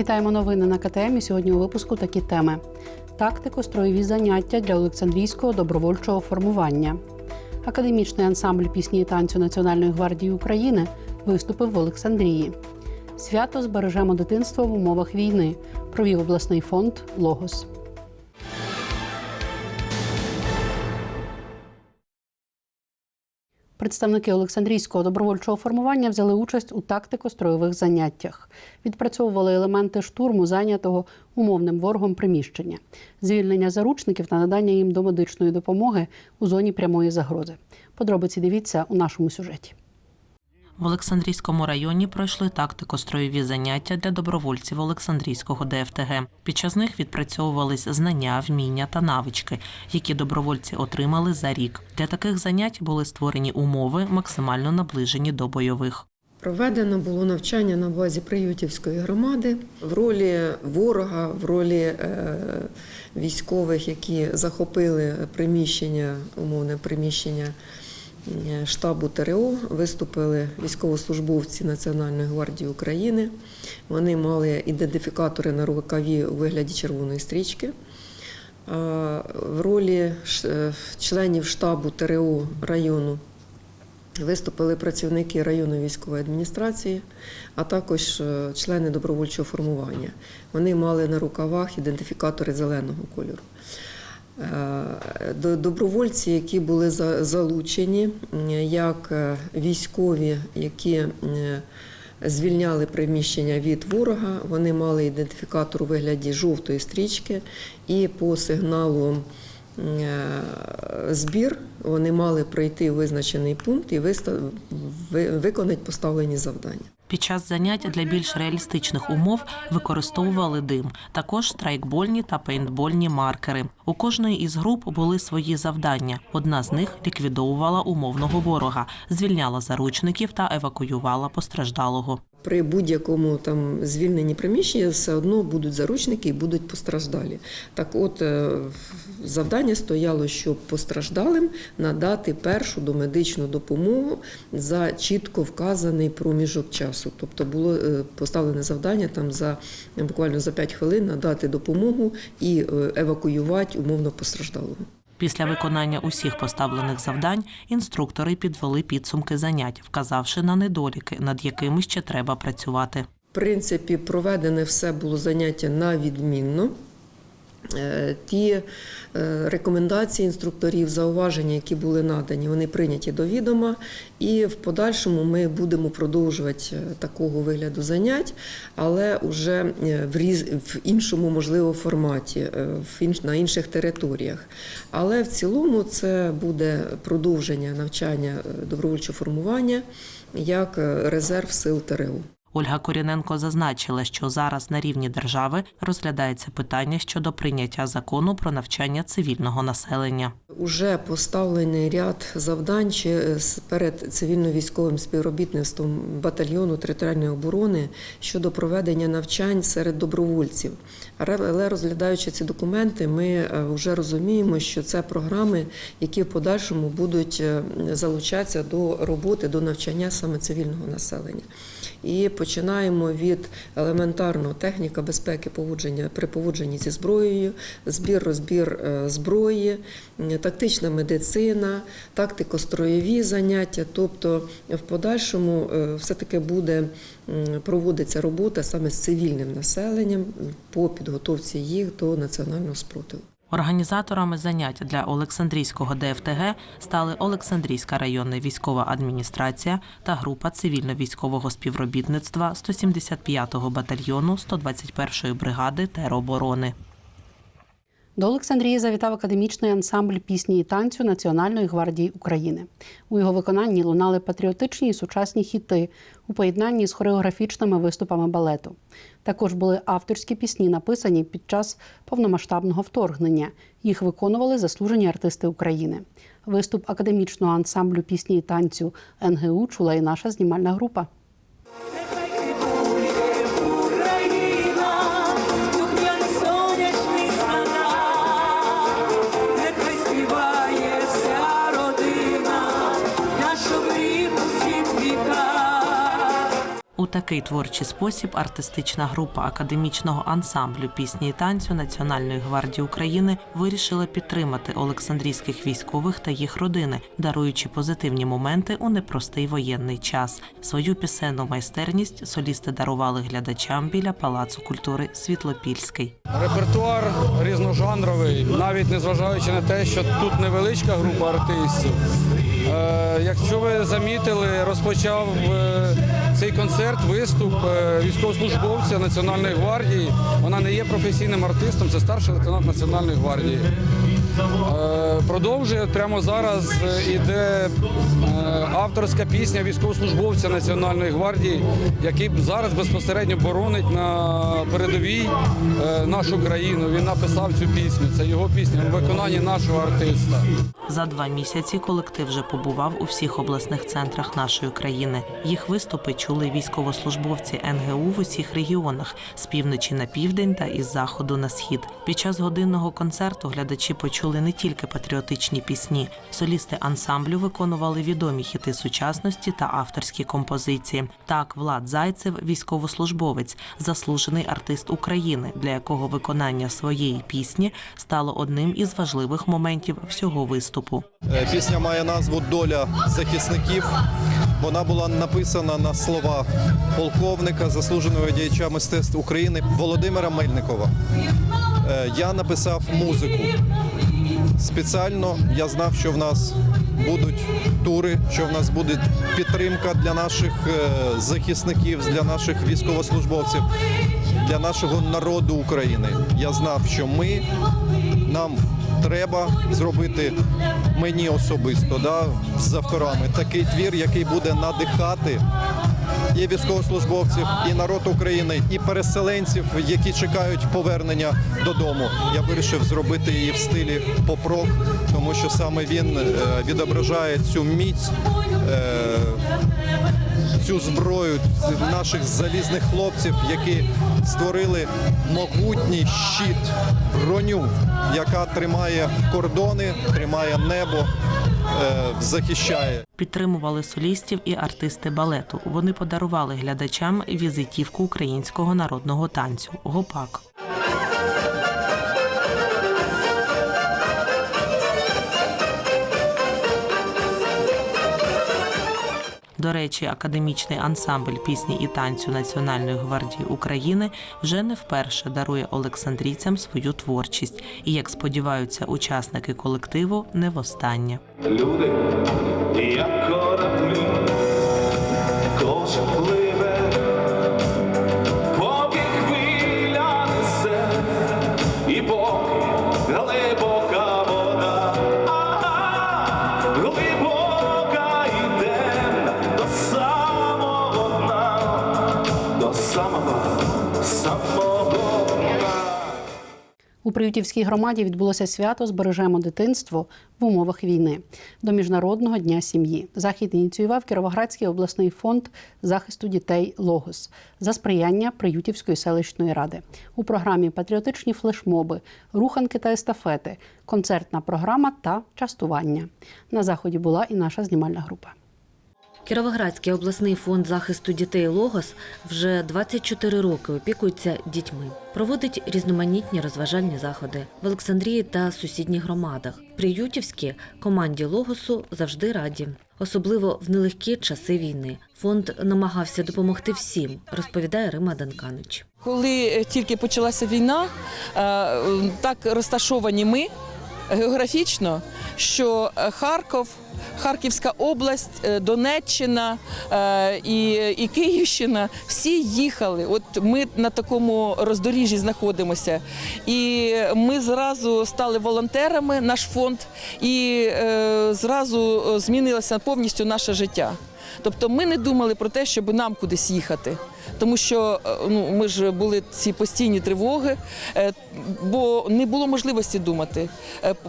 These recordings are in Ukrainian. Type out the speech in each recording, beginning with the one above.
Вітаємо новини на КТМ. Сьогодні у випуску такі теми: тактико-строєві заняття для Олександрійського добровольчого формування. Академічний ансамбль пісні і танцю Національної гвардії України виступив в Олександрії. Свято збережемо дитинство в умовах війни. Провів обласний фонд Логос. Представники Олександрійського добровольчого формування взяли участь у тактико-строєвих заняттях, відпрацьовували елементи штурму, зайнятого умовним ворогом приміщення, звільнення заручників та надання їм домедичної допомоги у зоні прямої загрози. Подробиці дивіться у нашому сюжеті. В Олександрійському районі пройшли тактико-строєві заняття для добровольців Олександрійського ДФТГ. Під час них відпрацьовувались знання, вміння та навички, які добровольці отримали за рік. Для таких занять були створені умови, максимально наближені до бойових. Проведено було навчання на базі Приютівської громади в ролі ворога, в ролі е, військових, які захопили приміщення, умовне приміщення штабу ТРО. Виступили військовослужбовці Національної гвардії України. Вони мали ідентифікатори на рукаві у вигляді червоної стрічки. В ролі е, членів штабу ТРО району Виступили працівники районної військової адміністрації, а також е, члени добровольчого формування. Вони мали на рукавах ідентифікатори зеленого кольору. Е, до- Добровольці, які були за- залучені, як е, військові, які е, звільняли приміщення від ворога, вони мали ідентифікатор у вигляді жовтої стрічки, і по сигналу е, збір вони мали пройти визначений пункт і виконати поставлені завдання. Під час занять для більш реалістичних умов використовували дим, також страйкбольні та пейнтбольні маркери. У кожної із груп були свої завдання. Одна з них ліквідовувала умовного ворога, звільняла заручників та евакуювала постраждалого. При будь-якому там звільненні приміщення все одно будуть заручники і будуть постраждалі. Так от е, завдання стояло, щоб постраждалим надати першу домедичну допомогу за чітко вказаний проміжок часу. Тобто було е, поставлене завдання там за буквально за 5 хвилин надати допомогу і е, евакуювати умовно постраждалого. Після виконання усіх поставлених завдань інструктори підвели підсумки занять, вказавши на недоліки, над якими ще треба працювати. В принципі, проведене все було заняття на відмінно. Е, Ті е, рекомендації інструкторів, зауваження, які були надані, вони прийняті до відома, і в подальшому ми будемо продовжувати е, такого вигляду занять, але вже в різ в іншому можливо форматі, в інш- на інших територіях. Але в цілому це буде продовження навчання добровольчого формування як резерв сил ТРО. Ольга Коріненко зазначила, що зараз на рівні держави розглядається питання щодо прийняття закону про навчання цивільного населення. Уже поставлений ряд завдань е, перед цивільно-військовим співробітництвом батальйону територіальної оборони щодо проведення навчань серед добровольців. Але розглядаючи ці документи, ми е, вже розуміємо, що це програми, які в подальшому будуть е, залучатися до роботи, до навчання саме цивільного населення. І починаємо від елементарного техніка безпеки поводження при поводженні зі зброєю, збір, розбір е, зброї, тактична медицина, тактико-строєві заняття. Тобто в подальшому е, все-таки буде проводиться робота саме з цивільним населенням по підготовці їх до національного спротиву. Організаторами занять для Олександрійського ДФТГ стали Олександрійська районна військова адміністрація та група цивільно-військового співробітництва 175-го батальйону 121-ї бригади тероборони. До Олександрії завітав академічний ансамбль пісні і танцю Національної гвардії України. У його виконанні лунали патріотичні і сучасні хіти у поєднанні з хореографічними виступами балету. Також були авторські пісні, написані під час повномасштабного вторгнення. Їх виконували заслужені артисти України. Виступ академічного ансамблю пісні і танцю НГУ чула і наша знімальна група. Такий творчий спосіб артистична група академічного ансамблю пісні і танцю Національної гвардії України вирішила підтримати олександрійських військових та їх родини, даруючи позитивні моменти у непростий воєнний час. Свою пісенну майстерність солісти дарували глядачам біля палацу культури Світлопільський. Репертуар різножанровий, навіть незважаючи на те, що тут невеличка група артистів. Е, якщо ви замітили, розпочав е, цей концерт виступ е, військовослужбовця Національної гвардії. Вона не є професійним артистом, це старший лейтенант Національної гвардії. Е, Продовжує прямо зараз е, іде авторська пісня військовослужбовця Національної гвардії, який зараз безпосередньо боронить на передовій е, нашу країну. Він написав цю пісню. Це його пісня у виконанні нашого артиста. За два місяці колектив вже побував у всіх обласних центрах нашої країни. Їх виступи чули військовослужбовці НГУ в усіх регіонах з півночі на південь та із заходу на схід. Під час годинного концерту глядачі почули не тільки патріотичні пісні. Солісти ансамблю виконували відомі хіти сучасності та авторські композиції. Так, Влад Зайцев, військовослужбовець, заслужений артист України, для якого виконання своєї пісні стало одним із важливих моментів всього виступу. Е, Пісня має назву Доля захисників. Вона була написана на слова полковника, заслуженого діяча мистецтв України Володимира Мельникова. Е, Я написав музику. Спеціально я знав, що в нас будуть тури, що в нас буде підтримка для наших е, захисників, для наших військовослужбовців, для нашого народу України. Я знав, що ми нам треба зробити мені особисто да, з авторами такий твір, який буде надихати і військовослужбовців, і народ України, і переселенців, які чекають повернення додому. Я вирішив зробити її в стилі поп-рок, тому що саме він е, відображає цю міць. е, Цю зброю наших залізних хлопців, які створили могутній щит, броню, яка тримає кордони, тримає небо, захищає. Підтримували солістів і артисти балету. Вони подарували глядачам візитівку українського народного танцю гопак. До речі, академічний ансамбль пісні і танцю Національної гвардії України вже не вперше дарує олександрійцям свою творчість, і як сподіваються учасники колективу, не востаннє. Люди, як кораблі, кожен самого, самого. У Приютівській громаді відбулося свято Збережемо дитинство в умовах війни до Міжнародного дня сім'ї. Захід ініціював Кіровоградський обласний фонд захисту дітей Логос за сприяння Приютівської селищної ради. У програмі патріотичні флешмоби, руханки та естафети, концертна програма та частування. На заході була і наша знімальна група. Кіровоградський обласний фонд захисту дітей Логос вже 24 роки опікується дітьми. Проводить різноманітні розважальні заходи в Олександрії та сусідніх громадах. Приютівські команді Логосу завжди раді, особливо в нелегкі часи війни. Фонд намагався допомогти всім, розповідає Рима Данканич. Коли е, тільки почалася війна, е, е, так розташовані ми географічно, що е, Харків, Харківська область, е, Донеччина е, і, і Київщина всі їхали. От ми на такому роздоріжжі знаходимося. І ми зразу стали волонтерами, наш фонд, і зразу змінилося повністю наше життя. Тобто ми не думали про те, щоб нам кудись їхати. Тому що ну, ми ж були ці постійні тривоги, бо не було можливості думати.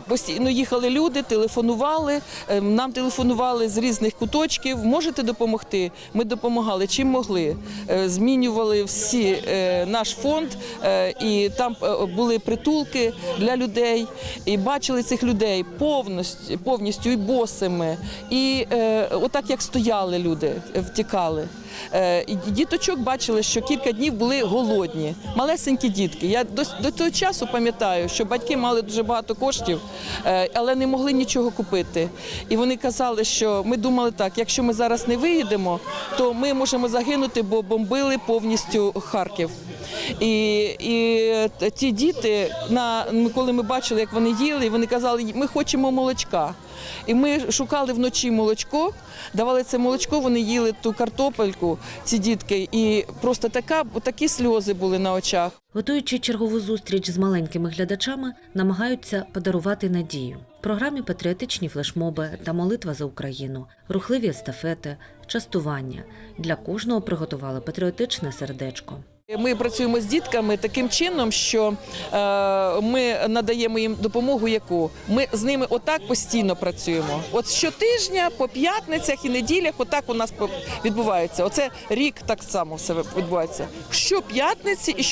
Постійно їхали люди, телефонували, е, нам телефонували з різних куточків. Можете допомогти? Ми допомагали чим могли. Е, Змінювали всі е, наш фонд, е, і там були притулки для людей. І бачили цих людей повністю, повністю і босими, і отак як стояли люди, втікали. Е, діточок бачили, що кілька днів були голодні, малесенькі дітки. Я до, до того часу пам'ятаю, що батьки мали дуже багато коштів, е, але не могли нічого купити. І вони казали, що ми думали так: якщо ми зараз не виїдемо, то ми можемо загинути, бо бомбили повністю Харків. І, і ті діти, на коли ми бачили, як вони їли, вони казали, ми хочемо молочка. І ми шукали вночі молочко, давали це молочко, вони їли ту картопельку, ці дітки, і просто така, такі сльози були на очах. Готуючи чергову зустріч з маленькими глядачами, намагаються подарувати надію. В програмі патріотичні флешмоби та молитва за Україну, рухливі естафети, частування. Для кожного приготували патріотичне сердечко. Ми працюємо з дітками таким чином, що е, ми надаємо їм допомогу, яку ми з ними отак постійно працюємо. От щотижня, по п'ятницях і неділях, отак у нас відбувається. Оце рік так само все відбувається. Щоп'ятниці і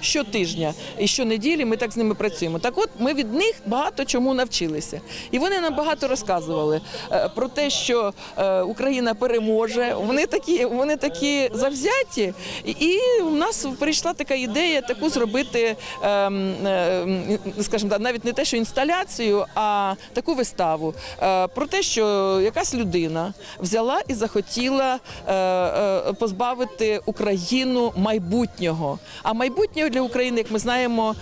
щотижня, і щонеділі ми так з ними працюємо. Так от ми від них багато чому навчилися. І вони нам багато розказували е, про те, що е, Україна переможе. Вони такі, вони такі завзяті, і, і в нас прийшла така ідея таку зробити, ем, ем, скажімо так, навіть не те, що інсталяцію, а таку виставу е, про те, що якась людина взяла і захотіла е, е, позбавити Україну майбутнього. А майбутнє для України, як ми знаємо,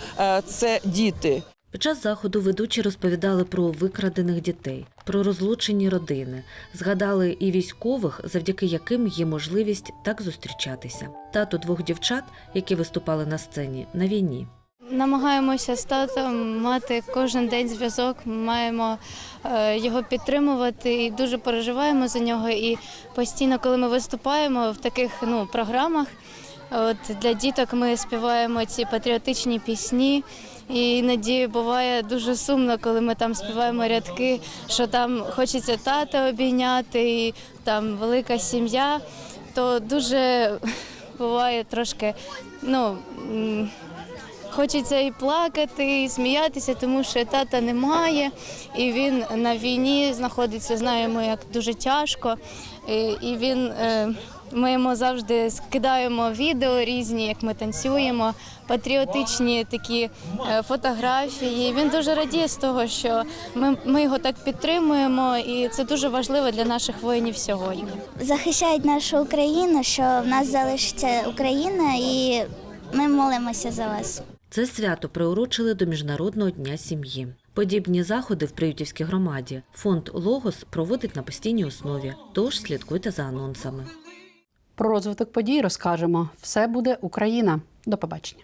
це діти. Під час заходу ведучі розповідали про викрадених дітей, про розлучені родини, згадали і військових, завдяки яким є можливість так зустрічатися. Тато двох дівчат, які виступали на сцені на війні. Намагаємося з татом мати кожен день зв'язок. Маємо е, його підтримувати і дуже переживаємо за нього. І постійно, коли ми виступаємо в таких ну, програмах, от для діток ми співаємо ці патріотичні пісні. І іноді буває дуже сумно, коли ми там співаємо рядки, що там хочеться тата обійняти, і там велика сім'я, то дуже буває трошки, ну. Хочеться і плакати, і сміятися, тому що тата немає, і він на війні знаходиться, знаємо, як дуже тяжко. І, він, е, ми йому завжди скидаємо відео різні, як ми танцюємо, патріотичні такі е, фотографії. Він дуже радіє з того, що ми, ми його так підтримуємо, і це дуже важливо для наших воїнів сьогодні. захищають нашу Україну, що в нас залишиться Україна, і ми молимося за вас. Це свято приурочили до Міжнародного дня сім'ї. Подібні заходи в Приютівській громаді фонд Логос проводить на постійній основі, тож слідкуйте за анонсами. Про розвиток подій розкажемо. Все буде Україна. До побачення.